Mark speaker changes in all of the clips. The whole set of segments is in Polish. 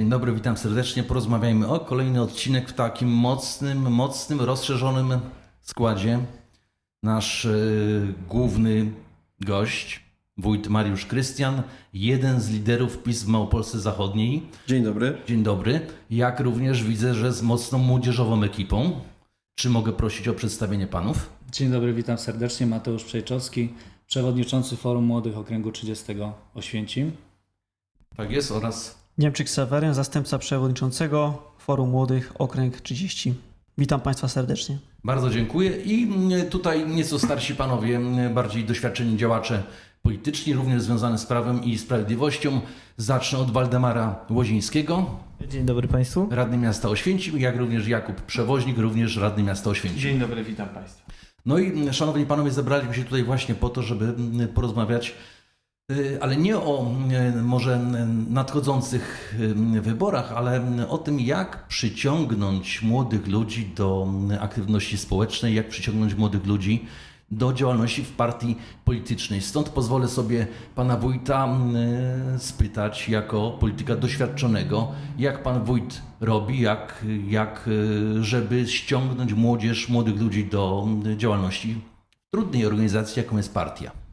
Speaker 1: Dzień dobry, witam serdecznie. Porozmawiajmy o kolejny odcinek w takim mocnym, mocnym, rozszerzonym składzie. Nasz e, główny gość, wójt Mariusz Krystian, jeden z liderów PiS w Małopolsce Zachodniej.
Speaker 2: Dzień dobry.
Speaker 1: Dzień dobry. Jak również widzę, że z mocną młodzieżową ekipą. Czy mogę prosić o przedstawienie panów?
Speaker 3: Dzień dobry, witam serdecznie. Mateusz Przejczowski, przewodniczący Forum Młodych Okręgu 30 Oświęcim.
Speaker 1: Tak jest oraz
Speaker 4: Niemczyk Seweryn, zastępca przewodniczącego Forum Młodych Okręg 30. Witam Państwa serdecznie.
Speaker 1: Bardzo dziękuję. I mm, tutaj nieco starsi panowie, mm, bardziej doświadczeni działacze polityczni, również związane z prawem i sprawiedliwością. Zacznę od Waldemara Łozińskiego,
Speaker 5: Dzień dobry Państwu.
Speaker 1: radny miasta Oświęcim, jak również Jakub Przewoźnik, również radny miasta Oświęcim.
Speaker 5: Dzień dobry, witam Państwa.
Speaker 1: No i mm, szanowni panowie, zebraliśmy się tutaj właśnie po to, żeby porozmawiać, ale nie o mm, może mm, nadchodzących wyborach, ale o tym, jak przyciągnąć młodych ludzi do aktywności społecznej, jak przyciągnąć młodych ludzi do działalności w partii politycznej. Stąd pozwolę sobie pana wójta spytać, jako polityka doświadczonego, jak pan wójt robi, jak, jak y, żeby ściągnąć młodzież, młodych ludzi do działalności trudnej organizacji, jaką jest partia.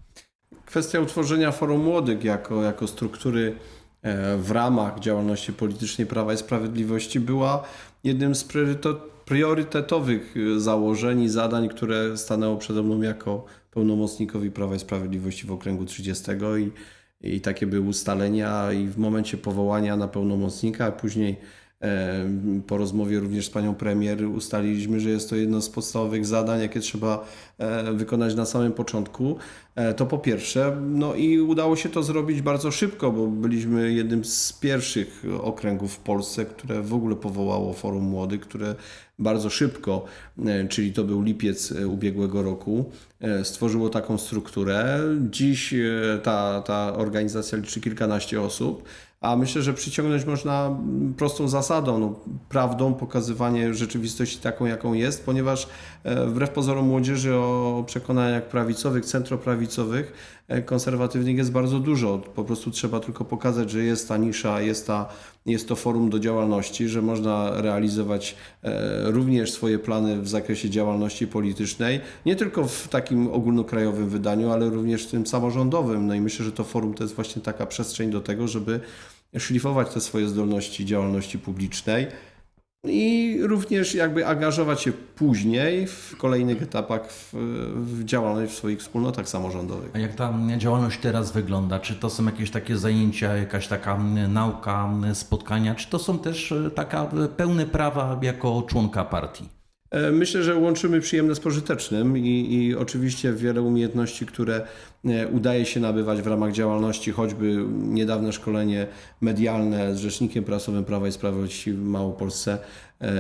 Speaker 2: Kwestia utworzenia Forum Młodych jako, jako struktury e, w ramach działalności politycznej Prawa i Sprawiedliwości była jednym z priorytetowych e, założeń i zadań, które stanęło przede mną jako pełnomocnikowi Prawa i Sprawiedliwości w okręgu 30 i, i takie były ustalenia i w momencie powołania na pełnomocnika, a później po rozmowie również z panią premier ustaliliśmy, że jest to jedno z podstawowych zadań, jakie trzeba e, wykonać na samym początku. E, To po pierwsze, no i udało się to zrobić bardzo szybko, bo byliśmy jednym z pierwszych okręgów w Polsce, które w ogóle powołało Forum Młodych, które bardzo szybko, e, czyli to był lipiec ubiegłego roku, stworzyło taką strukturę. Dziś ta, ta organizacja liczy kilkanaście osób. A myślę, że przyciągnąć można mm, prostą zasadą, no, prawdą, pokazywanie rzeczywistości taką, jaką jest, ponieważ e, wbrew pozorom młodzieży o przekonaniach prawicowych, centroprawicowych, e, konserwatywnych jest bardzo dużo. Po prostu trzeba tylko pokazać, że jest ta nisza, jest, ta, jest to forum do działalności, że można realizować e, również swoje plany w zakresie działalności politycznej, nie tylko w takim ogólnokrajowym wydaniu, ale również w tym samorządowym. No i myślę, że to forum to jest właśnie taka przestrzeń do tego, żeby szlifować te swoje zdolności działalności publicznej i również jakby angażować się później w kolejnych etapach w, w działalność w swoich wspólnotach samorządowych.
Speaker 1: A jak ta działalność teraz wygląda? Czy to są jakieś takie zajęcia, jakaś taka nauka, spotkania, czy to są też e, taka pełne prawa jako członka partii?
Speaker 2: E, Myślę, że łączymy przyjemne z pożytecznym i, i oczywiście wiele umiejętności, które e, udaje się nabywać w ramach działalności, choćby niedawne szkolenie medialne z Rzecznikiem Prasowym Prawa i Sprawiedliwości w Małopolsce,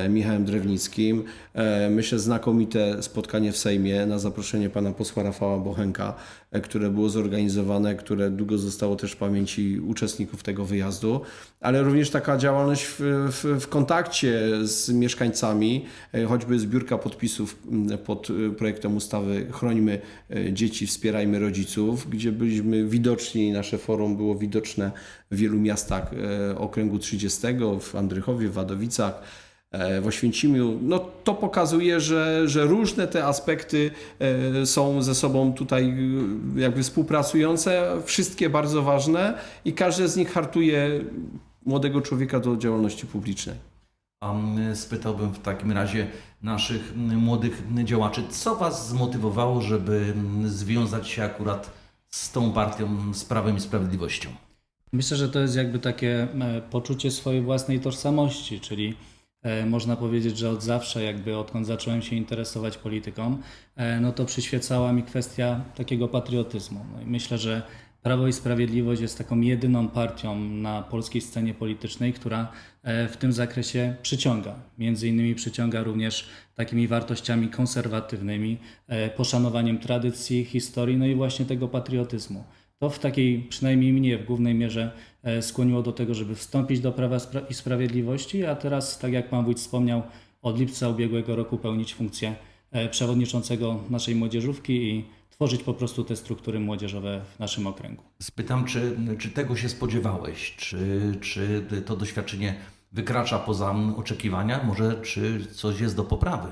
Speaker 2: Michałem Drewnickim. E, Myślę, znakomite spotkanie w Sejmie na zaproszenie pana posła Rafała Bochenka, e, które było zorganizowane, które długo zostało też w pamięci uczestników tego wyjazdu, ale również taka działalność w, w, w kontakcie z mieszkańcami, e, choćby zbiórka podpisów pod e, projektem ustawy Chrońmy e, dzieci, wspierajmy rodziców, gdzie byliśmy widoczni, nasze forum było widoczne w wielu miastach e, okręgu 30, w Andrychowie, w Wadowicach e, w Oświęcimiu, no to pokazuje, że, że różne te aspekty e, są ze sobą tutaj e, jakby współpracujące, wszystkie bardzo ważne i każde z nich hartuje młodego człowieka do działalności publicznej.
Speaker 1: A spytałbym w takim razie naszych młodych działaczy, co Was zmotywowało, żeby związać się akurat z tą partią, z Prawem i Sprawiedliwością?
Speaker 3: Myślę, że to jest jakby takie e, poczucie swojej własnej tożsamości, czyli e, można powiedzieć, że od zawsze, jakby odkąd zacząłem się interesować polityką, e, no to przyświecała mi kwestia takiego patriotyzmu. No i myślę, że Prawo i Sprawiedliwość jest taką jedyną partią na polskiej scenie politycznej, która e, w tym zakresie przyciąga. Między innymi przyciąga również takimi wartościami konserwatywnymi, e, poszanowaniem tradycji, historii, no i właśnie tego patriotyzmu. To w takiej, przynajmniej mnie w głównej mierze e, skłoniło do tego, żeby wstąpić do Prawa i Sprawiedliwości, a teraz, tak jak Pan Wójt wspomniał, od lipca ubiegłego roku pełnić funkcję e, przewodniczącego naszej młodzieżówki i tworzyć po prostu te struktury młodzieżowe w naszym okręgu.
Speaker 1: Spytam, czy, czy tego się spodziewałeś? Czy, czy to doświadczenie wykracza poza oczekiwania? Może czy coś jest do poprawy?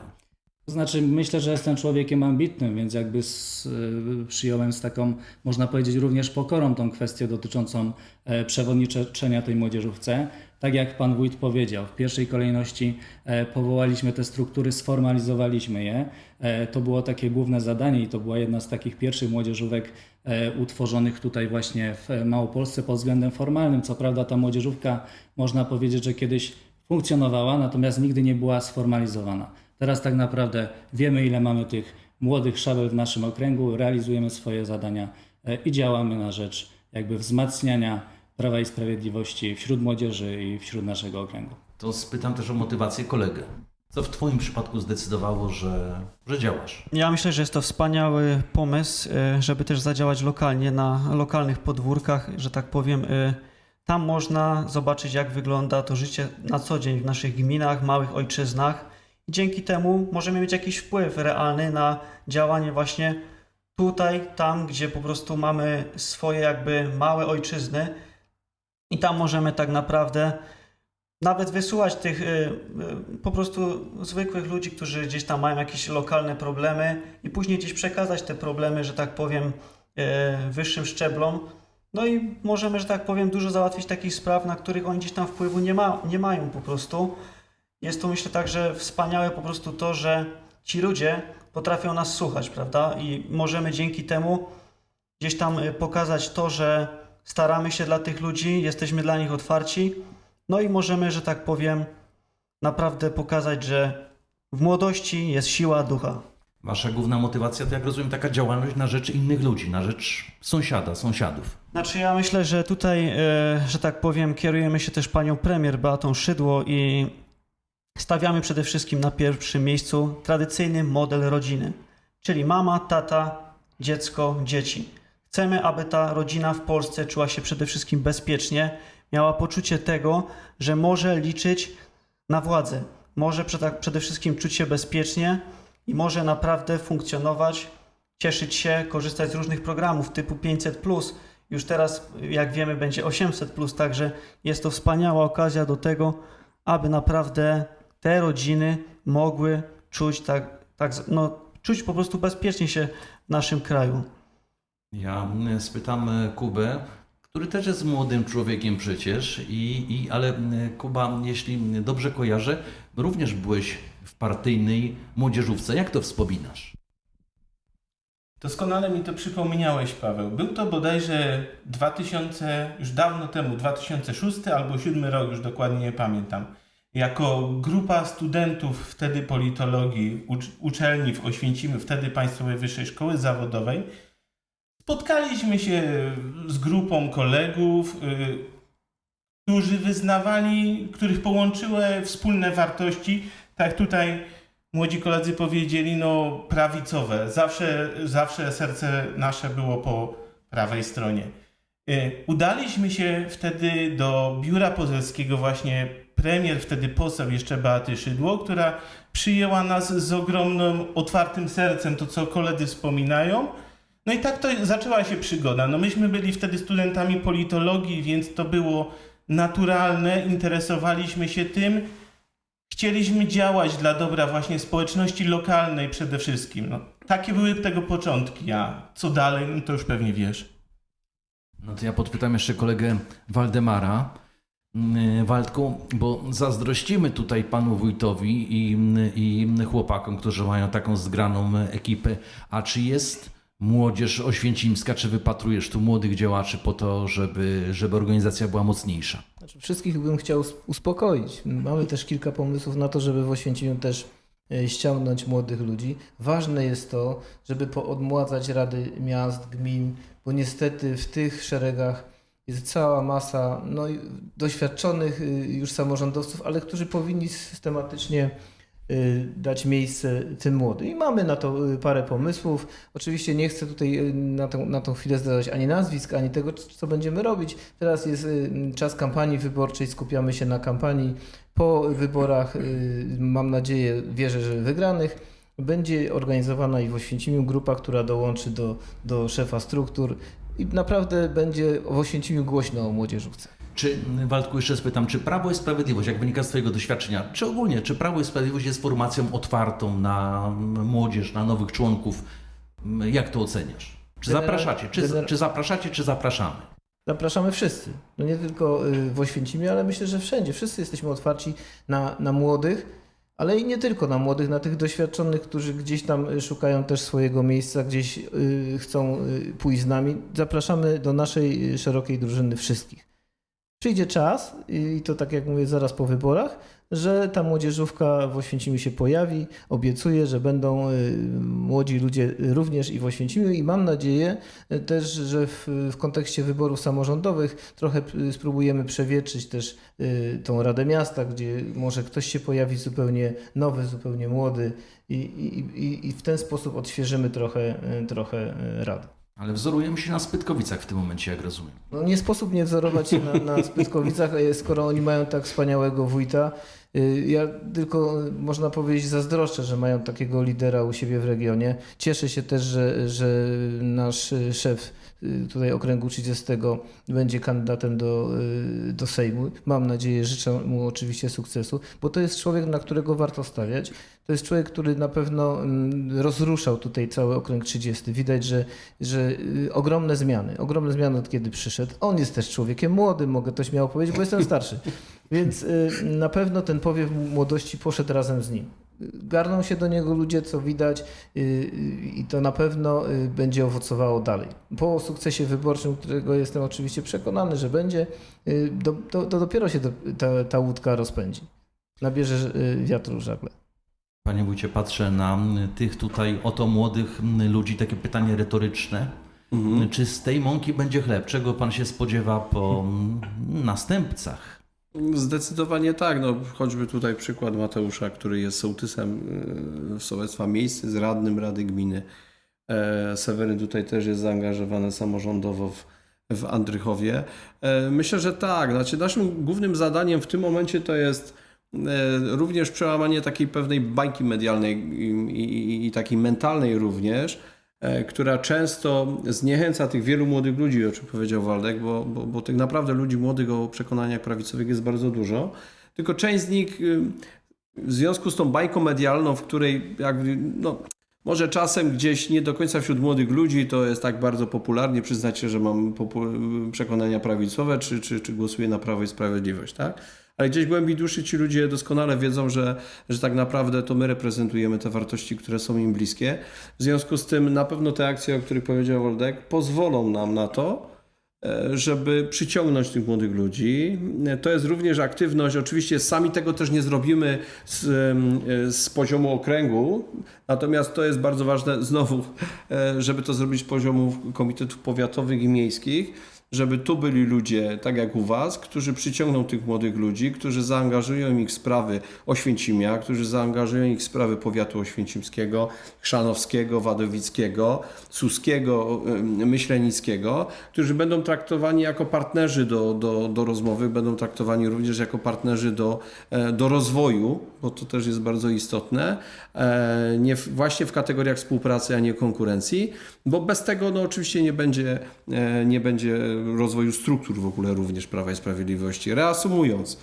Speaker 3: To znaczy, myślę, że jestem człowiekiem ambitnym, więc jakby z, y, przyjąłem z taką, można powiedzieć, również pokorą tą kwestię dotyczącą e, przewodniczenia tej młodzieżówce. Tak jak pan wójt powiedział, w pierwszej kolejności e, powołaliśmy te struktury, sformalizowaliśmy je. E, To było takie główne zadanie i to była jedna z takich pierwszych młodzieżówek utworzonych tutaj właśnie w Małopolsce pod względem formalnym. Co prawda ta młodzieżówka, można powiedzieć, że kiedyś funkcjonowała, natomiast nigdy nie była sformalizowana. Teraz tak naprawdę wiemy, ile mamy tych młodych szabel w naszym okręgu, realizujemy swoje zadania e, i działamy na rzecz jakby wzmacniania Prawa i Sprawiedliwości wśród młodzieży i wśród naszego okręgu.
Speaker 1: To spytam też o motywację kolegę. Co w Twoim przypadku zdecydowało, że, że działasz?
Speaker 4: Ja myślę, że jest to wspaniały pomysł, y, żeby też zadziałać lokalnie na lokalnych podwórkach, że tak powiem. y, Tam można zobaczyć, jak wygląda to życie na co dzień w naszych gminach, małych ojczyznach. Dzięki temu możemy mieć jakiś wpływ realny na działanie właśnie tutaj, tam, gdzie po prostu mamy swoje jakby małe ojczyzny. I tam możemy tak naprawdę nawet wysłuchać tych y, y, po prostu zwykłych ludzi, którzy gdzieś tam mają jakieś lokalne problemy i później gdzieś przekazać te problemy, że tak powiem, y, wyższym szczeblom. No i możemy, że tak powiem, dużo załatwić takich spraw, na których oni gdzieś tam wpływu nie, ma, nie mają po prostu. Jest to myślę także wspaniałe po prostu to, że ci ludzie potrafią nas słuchać, prawda? I możemy dzięki temu gdzieś tam y, pokazać to, że staramy się dla tych ludzi, jesteśmy dla nich otwarci. No i możemy, że tak powiem, naprawdę pokazać, że w młodości jest siła ducha.
Speaker 1: Wasza główna motywacja to, jak rozumiem, taka działalność na rzecz innych ludzi, na rzecz sąsiada, sąsiadów.
Speaker 4: Znaczy ja myślę, że tutaj, e, że tak powiem, kierujemy się też panią premier Beatą Szydło i stawiamy przede wszystkim na pierwszym miejscu tradycyjny model rodziny, czyli mama, tata, dziecko, dzieci. Chcemy, aby ta rodzina w Polsce czuła się przede wszystkim bezpiecznie, miała poczucie tego, że może liczyć na władzę, może przede- wszystkim czuć się bezpiecznie i może naprawdę funkcjonować, cieszyć się, korzystać z różnych programów typu 500. Już teraz, jak wiemy, będzie 800, także jest to wspaniała okazja do tego, aby naprawdę te rodziny mogły czuć tak, tak no, czuć po prostu bezpiecznie się w naszym kraju.
Speaker 1: Ja mm, spytam e, Kubę, który też jest młodym człowiekiem przecież, i, i, ale Kuba, jeśli dobrze kojarzę, również byłeś w partyjnej młodzieżówce. Jak to wspominasz?
Speaker 5: Doskonale mi to przypomniałeś, Paweł. Był to bodajże 2000, już dawno temu, 2006 albo 2007 rok, już dokładnie nie pamiętam. Jako grupa studentów wtedy politologii ucz- uczelni w Oświęcimiu, wtedy Państwowej Wyższej Szkoły Zawodowej, spotkaliśmy się z grupą kolegów, y, którzy wyznawali, których połączyły wspólne wartości, tak tutaj młodzi koledzy powiedzieli, no prawicowe. Zawsze, zawsze serce nasze było po prawej stronie. Y, Udaliśmy się wtedy do biura poselskiego właśnie premier, wtedy poseł jeszcze Beaty Szydło, która przyjęła nas z ogromnym, otwartym sercem, to co koledzy wspominają. No i tak to zaczęła się przygoda. No myśmy byli wtedy studentami politologii, więc to było naturalne, interesowaliśmy się tym. Chcieliśmy działać dla dobra właśnie społeczności lokalnej przede wszystkim. No, takie były tego początki, a co dalej, no to już pewnie wiesz.
Speaker 1: No to ja podpytam jeszcze kolegę Waldemara. Mm, Waldku, bo zazdrościmy tutaj panu wójtowi i, i chłopakom, którzy mają taką zgraną ekipę. A czy jest młodzież oświęcimska, czy wypatrujesz tu młodych działaczy po to, żeby, żeby organizacja była mocniejsza?
Speaker 6: Znaczy, wszystkich bym chciał us- uspokoić. Mamy też kilka pomysłów na to, żeby w Oświęcimiu też e, ściągnąć młodych ludzi. Ważne jest to, żeby poodmładzać rady miast, gmin, bo niestety w tych szeregach jest cała masa no, doświadczonych y, już samorządowców, ale którzy powinni systematycznie y, dać miejsce tym młodym. I mamy na to y, parę pomysłów. Oczywiście nie chcę tutaj na tą, na tą chwilę zdradzać ani nazwisk, ani tego, co będziemy robić. Teraz jest czas kampanii wyborczej, skupiamy się na kampanii po wyborach, mam nadzieję, wierzę, że wygranych. Będzie organizowana i w Oświęcimiu grupa, która dołączy do, do szefa struktur i naprawdę będzie w Oświęcimiu głośno o młodzieżówce.
Speaker 1: Czy, Waldku, jeszcze spytam, czy Prawo i Sprawiedliwość, jak wynika z Twojego doświadczenia, czy ogólnie, czy Prawo i Sprawiedliwość jest formacją otwartą na młodzież, na nowych członków? Jak to oceniasz? Czy zapraszacie, czy, czy zapraszacie, czy zapraszamy?
Speaker 6: Zapraszamy wszyscy. No nie tylko y, w Oświęcimie, ale myślę, że wszędzie. Wszyscy jesteśmy otwarci na, na młodych, ale i nie tylko na młodych, na tych doświadczonych, którzy gdzieś tam y, szukają też swojego miejsca, gdzieś y, chcą y, pójść z nami. Zapraszamy do naszej szerokiej drużyny wszystkich. Przyjdzie czas, i to tak jak mówię, zaraz po wyborach, że ta młodzieżówka w Oświęcimiu się pojawi. Obiecuję, że będą y, młodzi ludzie również i w Oświęcimiu i mam nadzieję y, też, że w, w kontekście wyborów samorządowych trochę y, spróbujemy przewietrzyć też tą Radę Miasta, gdzie może ktoś się pojawi zupełnie nowy, zupełnie młody i, i, i, w ten sposób odświeżymy trochę, trochę Radę.
Speaker 1: Ale wzorujemy się na Spytkowicach w tym momencie, jak rozumiem.
Speaker 6: No nie sposób nie wzorować się na, na Spytkowicach, e, skoro oni mają tak wspaniałego wójta. Y, Ja tylko, y, można powiedzieć, zazdroszczę, że mają takiego lidera u siebie w regionie. Cieszę się też, że, że nasz y, szef tutaj okręgu 30 będzie kandydatem do, do Sejmu. Mam nadzieję, życzę mu oczywiście sukcesu, bo to jest człowiek, na którego warto stawiać. To jest człowiek, który na pewno mm, rozruszał tutaj cały okręg 30. Widać, że, że ogromne zmiany, ogromne zmiany od kiedy przyszedł. On jest też człowiekiem młodym, mogę to śmiało powiedzieć, bo jestem starszy. Więc y, na pewno ten powiew młodości poszedł razem z nim. Garną się do niego ludzie, co widać, y, y, i to na pewno będzie owocowało dalej. Po sukcesie wyborczym, którego jestem oczywiście przekonany, że będzie, do, to, to dopiero się ta, ta łódka rozpędzi. Nabierze wiatru w żagle.
Speaker 1: Panie wójcie, patrzę na tych tutaj oto młodych ludzi, takie pytanie retoryczne.
Speaker 2: Mhm.
Speaker 1: Czy z tej mąki będzie chleb? Czego Pan się spodziewa po mm, następcach?
Speaker 2: Zdecydowanie tak. No, choćby tutaj przykład Mateusza, który jest sołtysem y, sołectwa miejscy, z radnym Rady Gminy. E, Seweryn tutaj też jest zaangażowany samorządowo w, w Andrychowie. E, Myślę, że tak. Znaczy, naszym głównym zadaniem w tym momencie to jest e, również przełamanie takiej pewnej bańki medialnej i, i, i takiej mentalnej również, która często zniechęca tych wielu młodych ludzi, o czym powiedział Waldek, bo, bo, bo tych naprawdę ludzi młodych o przekonaniach prawicowych jest bardzo dużo. Tylko część z nich y, w związku z tą bańką medialną, w której jakby, no, może czasem gdzieś nie do końca wśród młodych ludzi to jest tak bardzo popularnie przyznać się, że mam popu- przekonania prawicowe, czy, czy, czy głosuję na Prawo i Sprawiedliwość, tak? Ale gdzieś głębi duszy ci ludzie doskonale wiedzą, że, że tak naprawdę to my reprezentujemy te wartości, które są im bliskie. W związku z tym na pewno te akcje, o których powiedział Woldek, pozwolą nam na to, e, żeby przyciągnąć tych młodych ludzi. E, To jest również aktywność, oczywiście sami tego też nie zrobimy z, e, z poziomu okręgu, natomiast to jest bardzo ważne znowu, żeby to zrobić z poziomu komitetów powiatowych i miejskich, żeby tu byli ludzie, tak jak u Was, którzy przyciągną tych młodych ludzi, którzy zaangażują ich w sprawy Oświęcimia, którzy zaangażują ich w sprawy powiatu oświęcimskiego, chrzanowskiego, wadowickiego, suskiego, myślenickiego, którzy będą traktowani jako partnerzy do, do, do rozmowy, będą traktowani również jako partnerzy do, e, do rozwoju, bo to też jest bardzo istotne, e, nie w, właśnie w kategoriach współpracy, a nie konkurencji, bo bez tego no, oczywiście nie będzie, e, nie będzie rozwoju struktur w ogóle również Prawa i Sprawiedliwości. Reasumując,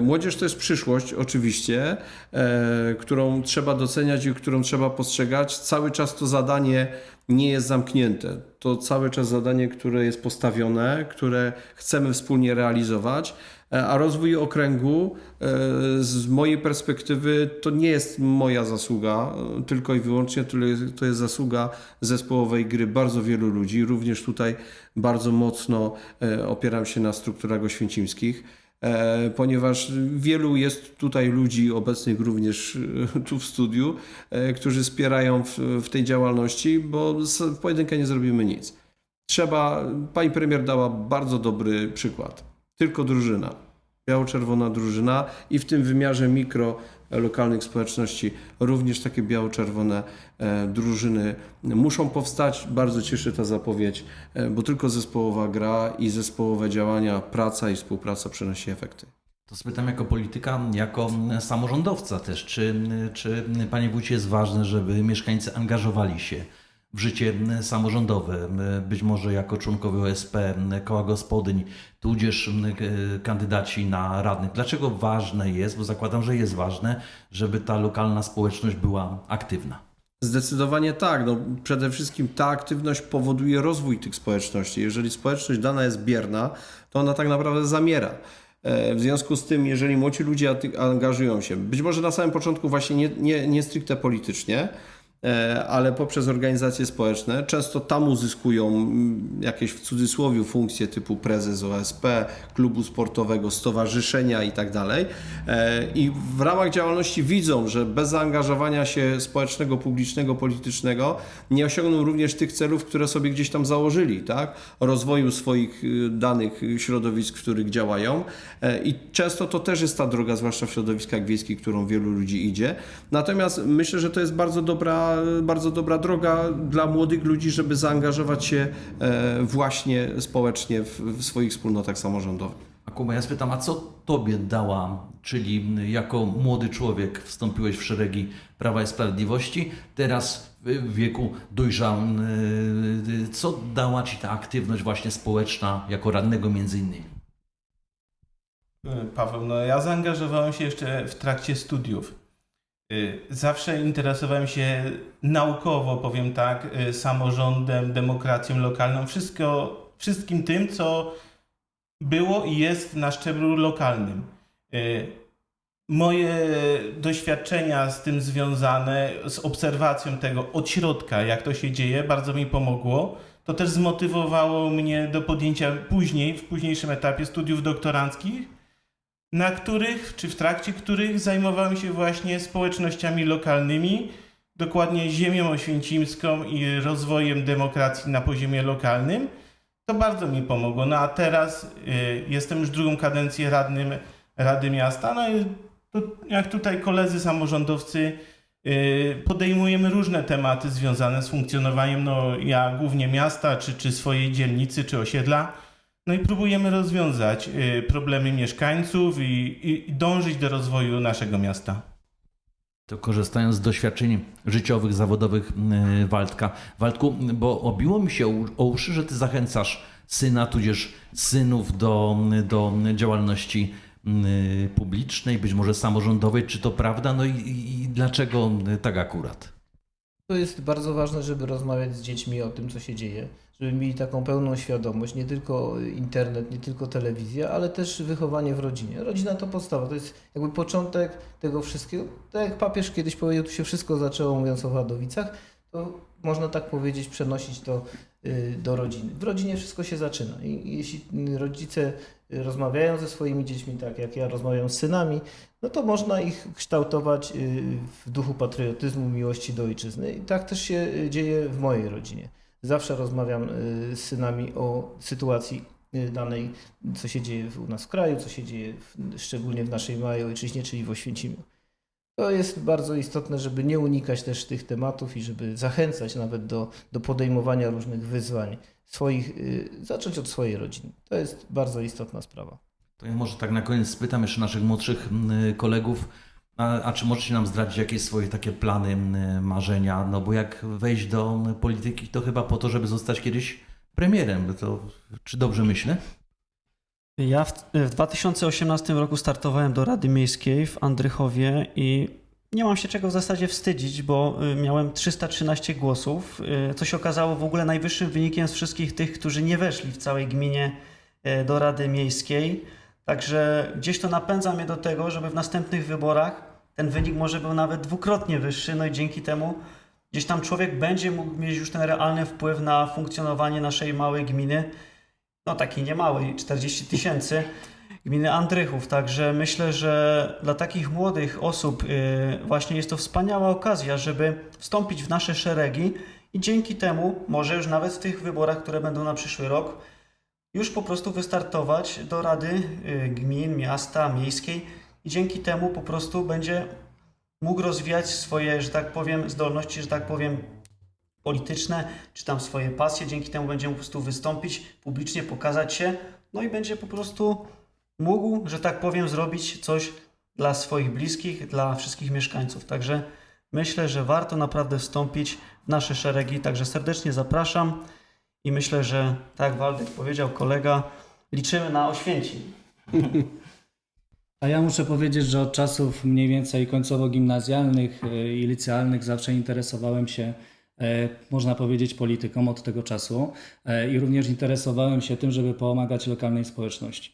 Speaker 2: Młodzież to jest przyszłość, oczywiście, e, którą trzeba doceniać i którą trzeba postrzegać. Cały czas to zadanie nie jest zamknięte. To cały czas zadanie, które jest postawione, które chcemy wspólnie realizować. E, A rozwój okręgu e, z mojej perspektywy to nie jest moja zasługa, e, tylko i wyłącznie to jest, zasługa zespołowej gry bardzo wielu ludzi. Również tutaj bardzo mocno e, opieram się na strukturach oświęcimskich e, ponieważ wielu jest tutaj ludzi obecnych również e, tu w studiu, e, którzy wspierają w, w tej działalności, bo w pojedynkę nie zrobimy nic. Trzeba, pani premier dała bardzo dobry przykład. Tylko drużyna. Biało-czerwona drużyna i w tym wymiarze mikro e, lokalnych społeczności również takie biało-czerwone e, drużyny muszą powstać. Bardzo cieszy ta zapowiedź, e, bo tylko zespołowa gra i zespołowe działania, praca i współpraca przynosi efekty.
Speaker 1: To spytam jako polityka, jako samorządowca też, czy, czy panie wójcie jest ważne, żeby mieszkańcy angażowali się w życie samorządowe, być może jako członkowie OSP, koła gospodyń, tudzież kandydaci na radnych. Dlaczego ważne jest, bo zakładam, że jest ważne, żeby ta lokalna społeczność była aktywna?
Speaker 2: Zdecydowanie tak. No, przede wszystkim ta aktywność powoduje rozwój tych społeczności. Jeżeli społeczność dana jest bierna, to ona tak naprawdę zamiera. E, W związku z tym, jeżeli młodzi ludzie angażują się, być może na samym początku właśnie nie, nie, nie stricte politycznie, ale poprzez organizacje społeczne, często tam uzyskują mm, jakieś w cudzysłowie funkcje typu prezes OSP, klubu sportowego, stowarzyszenia i tak. E, I w ramach działalności widzą, że bez zaangażowania się społecznego, publicznego, politycznego nie osiągną również tych celów, które sobie gdzieś tam założyli, tak? Rozwoju swoich y, danych środowisk, w których działają. E, I często to też jest ta droga, zwłaszcza w środowiskach wiejskich, którą wielu ludzi idzie. Natomiast myślę, że to jest bardzo dobra, bardzo dobra droga dla młodych ludzi, żeby zaangażować się e, właśnie społecznie w, w swoich wspólnotach samorządowych.
Speaker 1: A Kuba, ja spytam, a co tobie dała, czyli jako młody człowiek wstąpiłeś w szeregi Prawa i Sprawiedliwości, teraz w wieku dojrzałym, y, co dała ci ta aktywność właśnie społeczna jako radnego między innymi?
Speaker 5: Y, Paweł, no ja zaangażowałem się jeszcze w trakcie studiów. Y, Zawsze interesowałem się naukowo, powiem tak, y, samorządem, demokracją lokalną, wszystko, wszystkim tym, co było i jest na szczeblu lokalnym. Y, Moje doświadczenia z tym związane, z obserwacją tego od środka, jak to się dzieje, bardzo mi pomogło. To też zmotywowało mnie do podjęcia później, w późniejszym etapie studiów doktoranckich, na których, czy w trakcie których zajmowałem się właśnie społecznościami lokalnymi, dokładnie ziemią oświęcimską i rozwojem demokracji na poziomie lokalnym. To bardzo mi pomogło. No a teraz y, jestem już drugą kadencję radnym Rady Miasta. No i to, jak tutaj koledzy samorządowcy y, podejmujemy różne tematy związane z funkcjonowaniem, no ja głównie miasta, czy, czy swojej dzielnicy, czy osiedla. No i próbujemy rozwiązać y, problemy mieszkańców i, i, dążyć do rozwoju naszego miasta.
Speaker 1: To korzystając z doświadczeń życiowych, zawodowych y, Waldka. Waldku, bo obiło mi się o uszy, że ty zachęcasz syna, tudzież synów do, do działalności y, publicznej, być może samorządowej. Czy to prawda? No i i dlaczego tak akurat?
Speaker 6: To jest bardzo ważne, żeby rozmawiać z dziećmi o tym, co się dzieje, żeby mieli taką pełną świadomość, nie tylko internet, nie tylko telewizja, ale też wychowanie w rodzinie. Rodzina to podstawa, to jest jakby początek tego wszystkiego. Tak jak papież kiedyś powiedział, tu się wszystko zaczęło, mówiąc o Wadowicach, to można tak powiedzieć, przenosić to y, do rodziny. W rodzinie wszystko się zaczyna i jeśli rodzice rozmawiają ze swoimi dziećmi, tak jak ja rozmawiam z synami, no to można ich kształtować y, w duchu patriotyzmu, miłości do ojczyzny. I tak też się y, dzieje w mojej rodzinie. Zawsze rozmawiam y, z synami o sytuacji y, danej, co się dzieje u nas w kraju, co się dzieje w, szczególnie w naszej małej ojczyźnie, czyli w Oświęcimiu. To jest bardzo istotne, żeby nie unikać też tych tematów i żeby zachęcać nawet do, do podejmowania różnych wyzwań swoich, y, zacząć od swojej rodziny. To jest bardzo istotna sprawa.
Speaker 1: To ja może tak na koniec spytam jeszcze naszych młodszych y, kolegów, a, a czy możecie nam zdradzić jakieś swoje takie plany, marzenia? No bo jak wejść do polityki, to chyba po to, żeby zostać kiedyś premierem. To, czy dobrze myślę?
Speaker 4: Ja w, w 2018 roku startowałem do Rady Miejskiej w Andrychowie i nie mam się czego w zasadzie wstydzić, bo y, miałem 313 głosów, y, co się okazało w ogóle najwyższym wynikiem z wszystkich tych, którzy nie weszli w całej gminie y, do Rady Miejskiej. Także gdzieś to napędza mnie do tego, żeby w następnych wyborach ten wynik może był nawet dwukrotnie wyższy, no i dzięki temu gdzieś tam człowiek będzie mógł mieć już ten realny wpływ na funkcjonowanie naszej małej gminy no takiej niemałej, 40 tysięcy, gminy Andrychów. Także myślę, że dla takich młodych osób y, właśnie jest to wspaniała okazja, żeby wstąpić w nasze szeregi i dzięki temu, może już nawet w tych wyborach, które będą na przyszły rok, już po prostu wystartować do Rady y, Gmin, Miasta, Miejskiej i dzięki temu po prostu będzie mógł rozwijać swoje, że tak powiem, zdolności, że tak powiem, polityczne, czy tam swoje pasje, dzięki temu będzie mógł po prostu wystąpić, publicznie pokazać się, no i będzie po prostu mógł, że tak powiem, zrobić coś dla swoich bliskich, dla wszystkich mieszkańców. Także myślę, że warto naprawdę wstąpić w nasze szeregi. Także serdecznie zapraszam i myślę, że tak jak Waldek powiedział, kolega, liczymy na Oświęcim.
Speaker 3: A ja muszę powiedzieć, że od czasów mniej więcej końcowo-gimnazjalnych y, i licealnych zawsze interesowałem się, e, można powiedzieć, polityką od tego czasu e, i również interesowałem się tym, żeby pomagać lokalnej społeczności.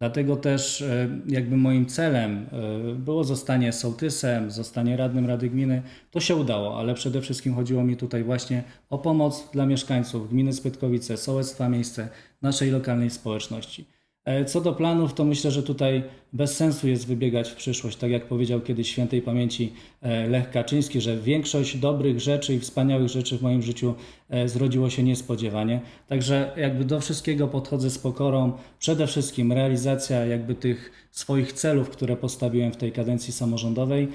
Speaker 3: Dlatego też e, jakby moim celem e, było zostanie sołtysem, zostanie radnym Rady Gminy. To się udało, ale przede wszystkim chodziło mi tutaj właśnie o pomoc dla mieszkańców gminy Spytkowice, sołectwa miejsce, naszej lokalnej społeczności. E, Co do planów, to myślę, że tutaj bez sensu jest wybiegać w przyszłość. Tak jak powiedział kiedyś świętej pamięci e, Lech Kaczyński, że większość dobrych rzeczy i wspaniałych rzeczy w moim życiu e, zrodziło się niespodziewanie. Także jakby do wszystkiego podchodzę z pokorą. Przede wszystkim realizacja jakby tych swoich celów, które postawiłem w tej kadencji samorządowej,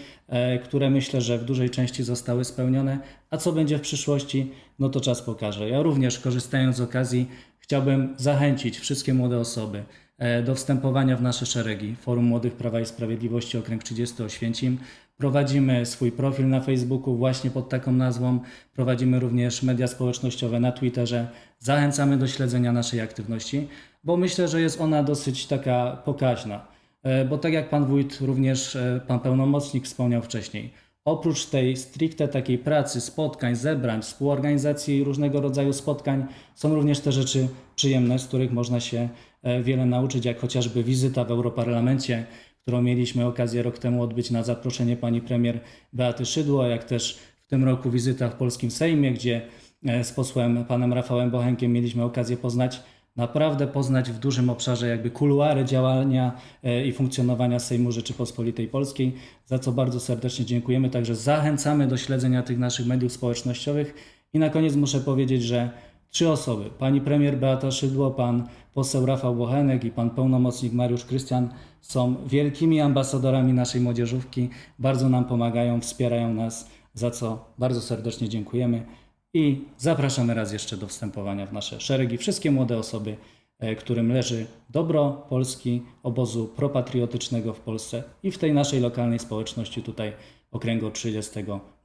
Speaker 3: które myślę, że w dużej części zostały spełnione. A co będzie w przyszłości, no to czas pokaże. Ja również korzystając z okazji Chciałbym zachęcić wszystkie młode osoby e, do wstępowania w nasze szeregi. Forum Młodych Prawa i Sprawiedliwości Okręg 30 Oświęcim. Prowadzimy swój profil na Facebooku właśnie pod taką nazwą. Prowadzimy również media społecznościowe na Twitterze. Zachęcamy do śledzenia naszej aktywności, bo myślę, że jest ona dosyć taka pokaźna. E, Bo tak jak pan wójt, również e, pan pełnomocnik wspomniał wcześniej, Oprócz tej stricte takiej pracy, spotkań, zebrań, współorganizacji różnego rodzaju spotkań, są również te rzeczy przyjemne, z których można się e, wiele nauczyć, jak chociażby wizyta w Europarlamencie, którą mieliśmy okazję rok temu odbyć na zaproszenie pani premier Beaty Szydło, jak też w tym roku wizyta w polskim Sejmie, gdzie e, z posłem panem Rafałem Bochenkiem mieliśmy okazję poznać naprawdę poznać w dużym obszarze jakby kuluary działania e, i funkcjonowania Sejmu Rzeczypospolitej Polskiej, za co bardzo serdecznie dziękujemy. Także zachęcamy do śledzenia tych naszych mediów społecznościowych. I na koniec muszę powiedzieć, że trzy osoby, pani premier Beata Szydło, pan poseł Rafał Bochenek i pan pełnomocnik Mariusz Krystian są wielkimi ambasadorami naszej młodzieżówki, bardzo nam pomagają, wspierają nas, za co bardzo serdecznie dziękujemy. I zapraszamy raz jeszcze do wstępowania w nasze szeregi wszystkie młode osoby, e, którym leży dobro Polski, obozu propatriotycznego w Polsce i w tej naszej lokalnej społeczności tutaj okręgu 30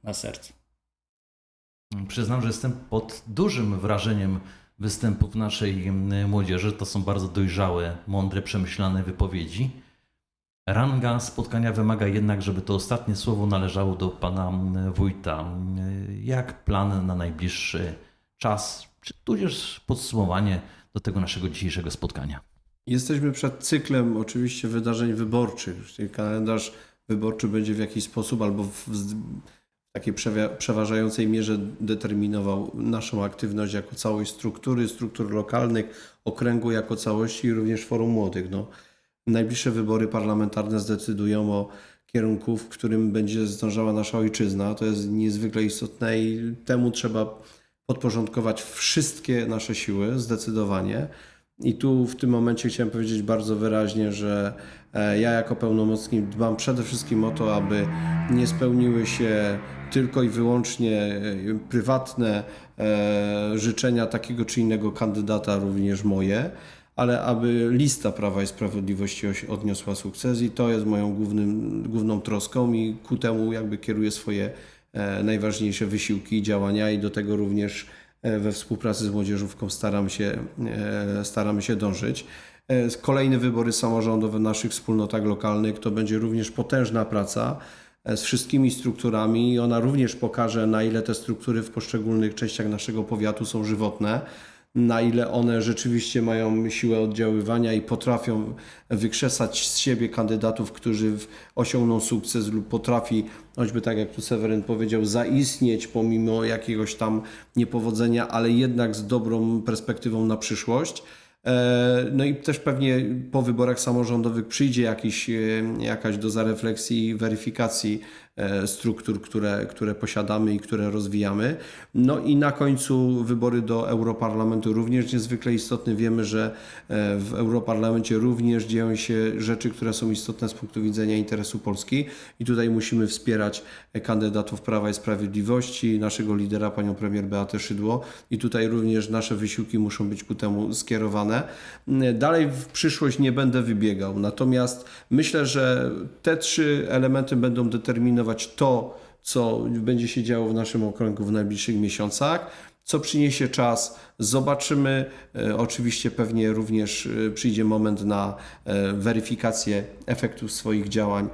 Speaker 3: na sercu.
Speaker 1: Przyznam, że jestem pod dużym wrażeniem występów naszej młodzieży. To są bardzo dojrzałe, mądre, przemyślane wypowiedzi. Ranga spotkania wymaga jednak, żeby to ostatnie słowo należało do pana mm, wójta. Mm, Jak plan na najbliższy czas, czy tudzież podsumowanie do tego naszego dzisiejszego spotkania?
Speaker 2: Jesteśmy przed cyklem oczywiście wydarzeń wyborczych. Kalendarz wyborczy będzie w jakiś sposób albo w takiej przeważającej mierze determinował naszą aktywność jako całość struktury, struktur lokalnych, okręgu jako całości i również Forum Młodych. No, najbliższe wybory parlamentarne zdecydują o kierunku, w którym będzie zdążała nasza ojczyzna. To jest niezwykle istotne i temu trzeba podporządkować wszystkie nasze siły, zdecydowanie. I tu w tym momencie chciałem powiedzieć bardzo wyraźnie, że e, ja jako pełnomocnik dbam przede wszystkim o to, aby nie spełniły się tylko i wyłącznie e, prywatne e, życzenia takiego czy innego kandydata, również moje, ale aby lista Prawa i Sprawiedliwości oś- odniosła sukces i to jest moją głównym, główną troską i ku temu jakby kieruję swoje e, najważniejsze wysiłki i działania i do tego również e, we współpracy z młodzieżówką staramy się, e, staramy się dążyć. Kolejne wybory samorządowe w naszych wspólnotach lokalnych to będzie również potężna praca z wszystkimi strukturami i ona również pokaże, na ile te struktury w poszczególnych częściach naszego powiatu są żywotne, na ile one rzeczywiście mają siłę oddziaływania i potrafią wykrzesać z siebie kandydatów, którzy osiągną sukces lub potrafi, choćby tak jak tu Seweryn powiedział, zaistnieć pomimo jakiegoś tam niepowodzenia, ale jednak z dobrą perspektywą na przyszłość. E, No i też pewnie po wyborach samorządowych przyjdzie jakiś, e, jakaś doza refleksji i weryfikacji struktur, które, które posiadamy i które rozwijamy. No i na końcu wybory do Europarlamentu również niezwykle istotne. Wiemy, że e, w Europarlamencie również dzieją się rzeczy, które są istotne z punktu widzenia interesu Polski i tutaj musimy wspierać kandydatów Prawa i Sprawiedliwości, naszego lidera, panią premier Beatę Szydło i tutaj również nasze wysiłki muszą być ku temu skierowane. Dalej w przyszłość nie będę wybiegał, natomiast myślę, że te trzy elementy będą determinować to, co będzie się działo w naszym okręgu w najbliższych miesiącach. Co przyniesie czas, zobaczymy. E, Oczywiście pewnie również e, przyjdzie moment na e, weryfikację efektów swoich działań.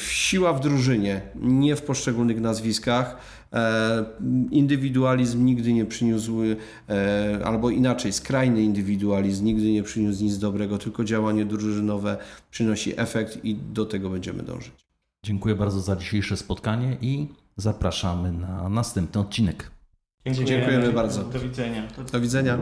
Speaker 2: Siła w drużynie, nie w poszczególnych nazwiskach. Indywidualizm nigdy nie przyniósł, albo inaczej, skrajny indywidualizm nigdy nie przyniósł nic dobrego, tylko działanie drużynowe przynosi efekt i do tego będziemy dążyć.
Speaker 1: Dziękuję bardzo za dzisiejsze spotkanie i zapraszamy na następny odcinek.
Speaker 2: Dziękujemy bardzo.
Speaker 5: Do widzenia.
Speaker 2: Do widzenia.